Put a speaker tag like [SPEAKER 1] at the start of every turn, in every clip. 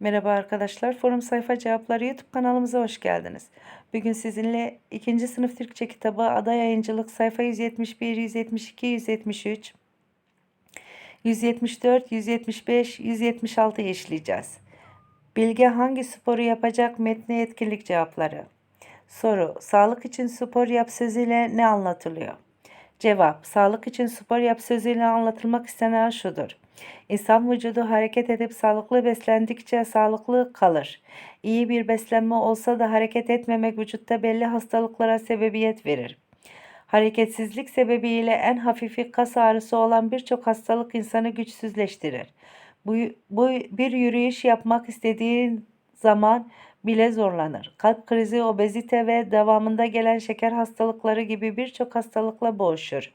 [SPEAKER 1] Merhaba arkadaşlar. Forum Sayfa Cevapları YouTube kanalımıza hoş geldiniz. Bugün sizinle 2. sınıf Türkçe kitabı Ada Yayıncılık sayfa 171, 172, 173, 174, 175, 176 işleyeceğiz. Bilge hangi sporu yapacak metne etkinlik cevapları. Soru: Sağlık için spor yap sözüyle ne anlatılıyor? Cevap: Sağlık için spor yap sözüyle anlatılmak istenen şudur. İnsan vücudu hareket edip sağlıklı beslendikçe sağlıklı kalır. İyi bir beslenme olsa da hareket etmemek vücutta belli hastalıklara sebebiyet verir. Hareketsizlik sebebiyle en hafifi kas ağrısı olan birçok hastalık insanı güçsüzleştirir. Bu, bu bir yürüyüş yapmak istediğin zaman bile zorlanır. Kalp krizi, obezite ve devamında gelen şeker hastalıkları gibi birçok hastalıkla boğuşur.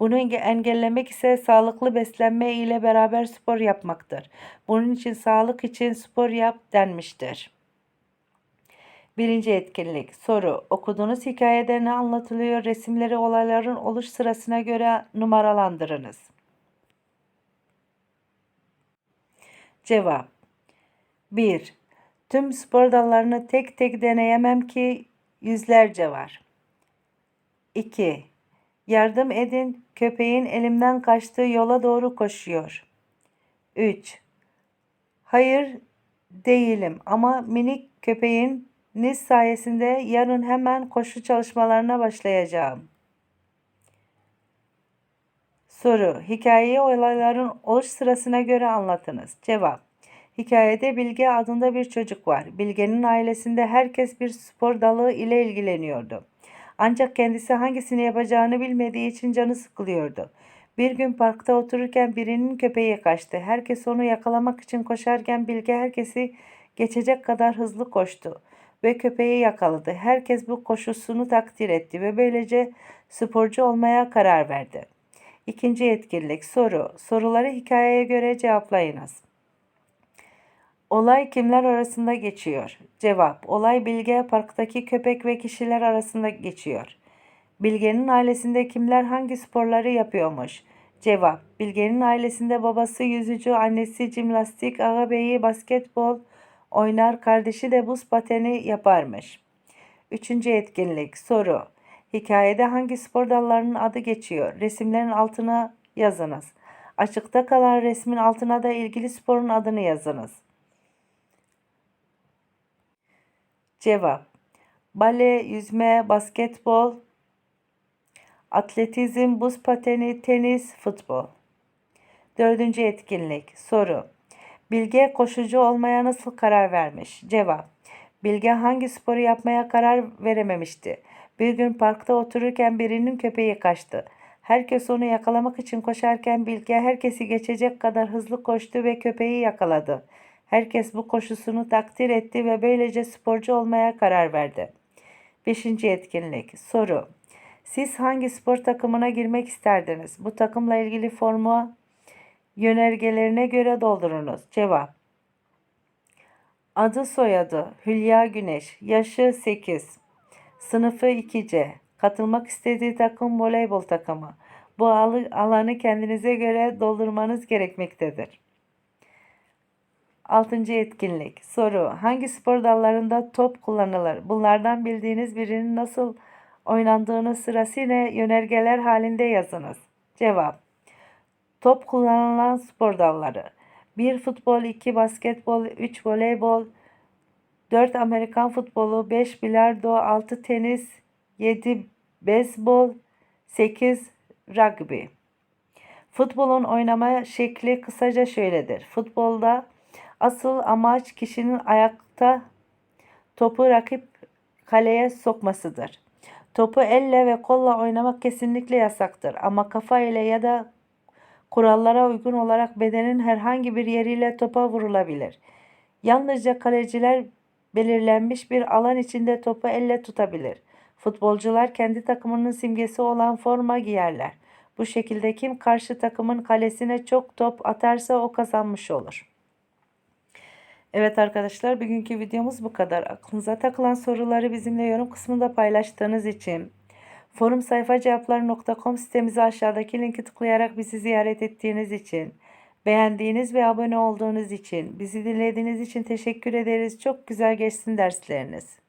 [SPEAKER 1] Bunu enge- engellemek ise sağlıklı beslenme ile beraber spor yapmaktır. Bunun için sağlık için spor yap denmiştir. Birinci etkinlik. Soru. Okuduğunuz hikayede ne anlatılıyor? Resimleri olayların oluş sırasına göre numaralandırınız. Cevap. 1. Tüm spor dallarını tek tek deneyemem ki yüzlerce var. 2. Yardım edin, köpeğin elimden kaçtığı yola doğru koşuyor. 3. Hayır, değilim ama minik köpeğiniz sayesinde yarın hemen koşu çalışmalarına başlayacağım. Soru. Hikayeyi olayların oluş sırasına göre anlatınız. Cevap. Hikayede Bilge adında bir çocuk var. Bilge'nin ailesinde herkes bir spor dalı ile ilgileniyordu. Ancak kendisi hangisini yapacağını bilmediği için canı sıkılıyordu. Bir gün parkta otururken birinin köpeği kaçtı. Herkes onu yakalamak için koşarken Bilge herkesi geçecek kadar hızlı koştu ve köpeği yakaladı. Herkes bu koşusunu takdir etti ve böylece sporcu olmaya karar verdi. İkinci etkinlik soru. Soruları hikayeye göre cevaplayınız. Olay kimler arasında geçiyor? Cevap. Olay Bilge parktaki köpek ve kişiler arasında geçiyor. Bilge'nin ailesinde kimler hangi sporları yapıyormuş? Cevap. Bilge'nin ailesinde babası yüzücü, annesi jimnastik, ağabeyi basketbol oynar, kardeşi de buz pateni yaparmış. Üçüncü etkinlik. Soru. Hikayede hangi spor dallarının adı geçiyor? Resimlerin altına yazınız. Açıkta kalan resmin altına da ilgili sporun adını yazınız. Cevap. Bale, yüzme, basketbol, atletizm, buz pateni, tenis, futbol. Dördüncü etkinlik. Soru. Bilge koşucu olmaya nasıl karar vermiş? Cevap. Bilge hangi sporu yapmaya karar verememişti? Bir gün parkta otururken birinin köpeği kaçtı. Herkes onu yakalamak için koşarken Bilge herkesi geçecek kadar hızlı koştu ve köpeği yakaladı. Herkes bu koşusunu takdir etti ve böylece sporcu olmaya karar verdi. Beşinci etkinlik. Soru. Siz hangi spor takımına girmek isterdiniz? Bu takımla ilgili formu yönergelerine göre doldurunuz. Cevap. Adı soyadı Hülya Güneş. Yaşı 8. Sınıfı 2C. Katılmak istediği takım voleybol takımı. Bu alanı kendinize göre doldurmanız gerekmektedir. Altıncı etkinlik. Soru. Hangi spor dallarında top kullanılır? Bunlardan bildiğiniz birinin nasıl oynandığını sırasıyla yönergeler halinde yazınız. Cevap. Top kullanılan spor dalları. 1 futbol, 2 basketbol, 3 voleybol, 4 Amerikan futbolu, 5 bilardo, 6 tenis, 7 beyzbol, 8 rugby. Futbolun oynama şekli kısaca şöyledir. Futbolda asıl amaç kişinin ayakta topu rakip kaleye sokmasıdır. Topu elle ve kolla oynamak kesinlikle yasaktır ama kafa ile ya da kurallara uygun olarak bedenin herhangi bir yeriyle topa vurulabilir. Yalnızca kaleciler belirlenmiş bir alan içinde topu elle tutabilir. Futbolcular kendi takımının simgesi olan forma giyerler. Bu şekilde kim karşı takımın kalesine çok top atarsa o kazanmış olur. Evet arkadaşlar bugünkü videomuz bu kadar. Aklınıza takılan soruları bizimle yorum kısmında paylaştığınız için forum sayfa cevapları.com sitemizi aşağıdaki linki tıklayarak bizi ziyaret ettiğiniz için Beğendiğiniz ve abone olduğunuz için, bizi dinlediğiniz için teşekkür ederiz. Çok güzel geçsin dersleriniz.